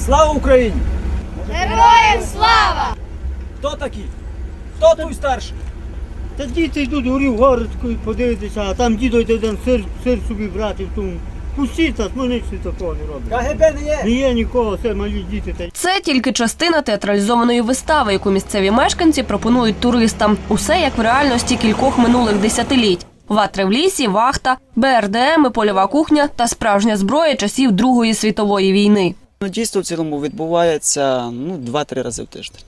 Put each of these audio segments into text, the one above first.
Слава Україні! Героям слава! Хто такий? Хто тут старший? Та діти йдуть горів городську і подивитися, а там дідо йде один сир, сир собі брати в тому. Пустіть нас, ми нічого такого не робимо. КГБ не є. Не є нікого, це малі діти. Та Це тільки частина театралізованої вистави, яку місцеві мешканці пропонують туристам. Усе як в реальності кількох минулих десятиліть. Ватри в лісі, вахта, БРДМ, польова кухня та справжня зброя часів Другої світової війни. Ну, Дійство в цілому відбувається ну, 2-3 рази в тиждень.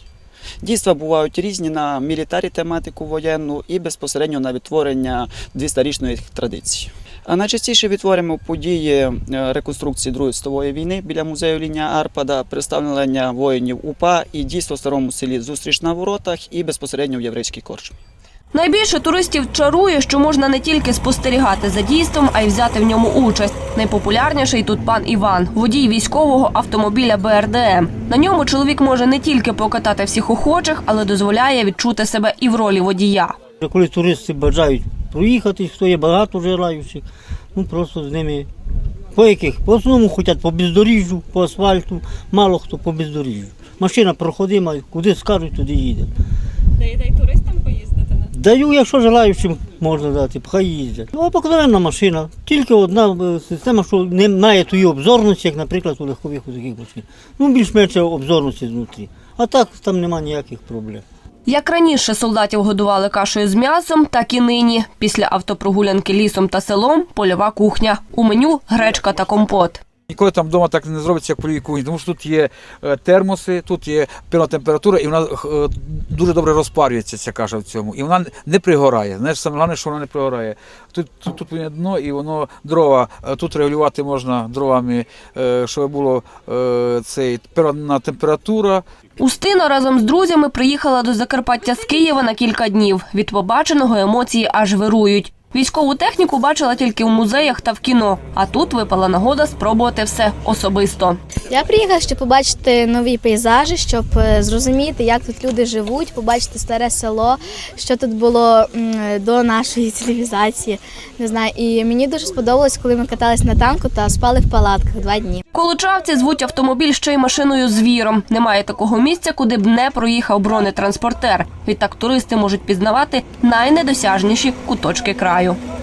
Дійства бувають різні на мілітарі тематику воєнну і безпосередньо на відтворення 200-річної традиції. А найчастіше відтворюємо події е, реконструкції Другої світової війни біля музею Лінія Арпада, представлення воїнів УПА і дійство в старому селі Зустріч на воротах і безпосередньо в єврейській корчмі. Найбільше туристів чарує, що можна не тільки спостерігати за дійством, а й взяти в ньому участь. Найпопулярніший тут пан Іван, водій військового автомобіля БРДМ. На ньому чоловік може не тільки покатати всіх охочих, але дозволяє відчути себе і в ролі водія. Коли туристи бажають проїхати, хто є багато желаючих, ну просто з ними по яких? По основному хочуть по бездоріжжю, по асфальту, мало хто по бездоріжжю. Машина проходима, куди скажуть, туди їде. Даєте й туристам поїздити? Даю, якщо желаючим можна дати, хай їздять. Ну, обикновенна машина. Тільки одна е, система, що не має тої обзорності, як, наприклад, у легкових у таких машин. Ну, більш-менше обзорності знутрі. А так там немає ніяких проблем. Як раніше солдатів годували кашею з м'ясом, так і нині. Після автопрогулянки лісом та селом польова кухня. У меню гречка та компот. Ніколи там вдома так не зробиться, як полівій кухні, тому що тут є е, термоси, тут є певна температура, і вона е, дуже добре розпарюється ця каша в цьому. І вона не пригорає. Знаєш, саме головне, що вона не пригорає. Тут тут, тут повинне дно, і воно дрова. е, Тут регулювати можна дровами, щоб було цей певна температура. Устина разом з друзями приїхала до Закарпаття з Києва на кілька днів. Від побаченого емоції аж вирують. Військову техніку бачила тільки в музеях та в кіно, а тут випала нагода спробувати все особисто. Я приїхала, щоб побачити нові пейзажі, щоб е, зрозуміти, як тут люди живуть, побачити старе село, що тут було до нашої цивілізації. Не знаю, і мені дуже сподобалось, коли ми катались на танку та спали в палатках два дні. Колочавці звуть автомобіль ще й машиною звіром. Немає такого місця, куди б не проїхав бронетранспортер. Відтак туристи можуть пізнавати найнедосяжніші куточки краю. tayo.